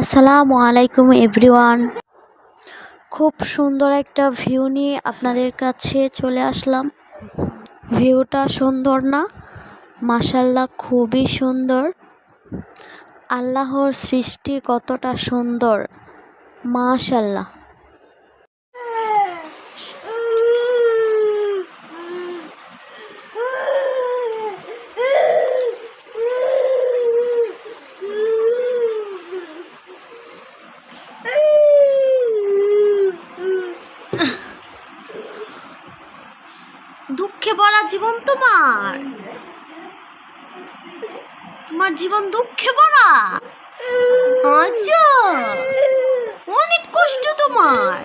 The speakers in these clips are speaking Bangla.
আসসালামু আলাইকুম এভরিওয়ান। খুব সুন্দর একটা ভিউ নিয়ে আপনাদের কাছে চলে আসলাম। ভিউটা সুন্দর না? মাসাল্লাহ খুবই সুন্দর। আল্লাহর সৃষ্টি কতটা সুন্দর। মাশাল্লাহ দুঃখে ভরা জীবন তোমার। তোমার জীবন দুঃখে ভরা। আচ্ছা অনেক কষ্ট তোমার।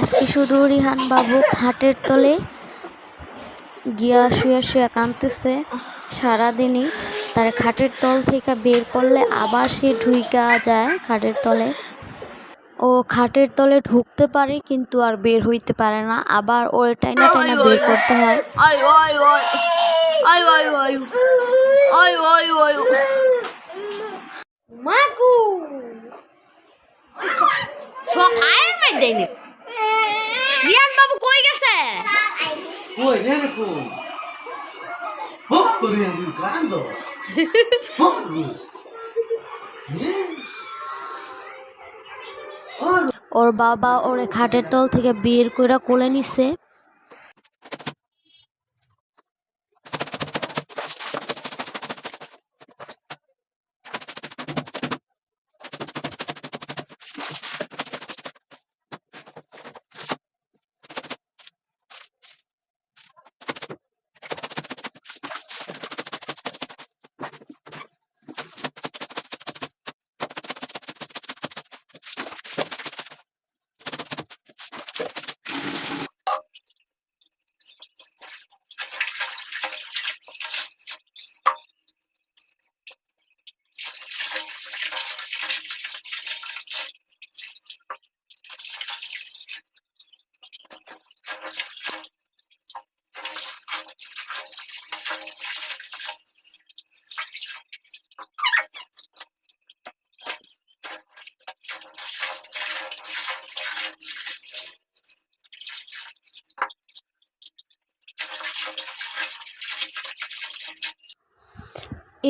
আজকে শুধু রিহান বাবু খাটের তলে গিয়া শুয়ে শুয়ে কাঁদতেছে। সারাদিনই তার খাটের তল থেকে বের করলে আবার সে ঢুইকা যায় খাটের তলে। ও খাটের তলে ঢুকতে পারে কিন্তু আর বের হইতে পারে না। আবার ওর টাইনা টাইনা বের করতে হয়. Magu. সকালের মধ্যে নি রিয়ান বাবু কই গেছে? কই রে রে কই? হপ করে আমি কান্দ। হপ ওর বাবা ওরে খাটের তল থেকে বের করে কোলে নিছে।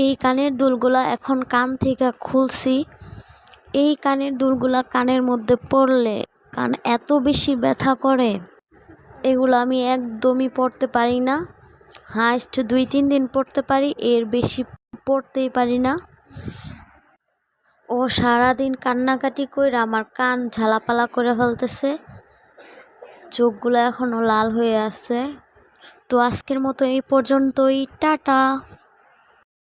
এই কানের দুলগুলা এখন কান থেকে খুলছি। এই কানের দুলগুলা কানের মধ্যে পড়লে কান এত বেশি ব্যথা করে। এগুলো আমি একদমই পড়তে পারি না। হাইস্ট দুই তিন দিন পড়তে পারি, এর বেশি পড়তেই পারি না। ও সারাদিন কান্নাকাটি করে আমার কান ঝালাপালা করে ফেলতেছে। চোখগুলো এখনও লাল হয়ে আছে। তো আজকের মতো এই পর্যন্তই, টাটা।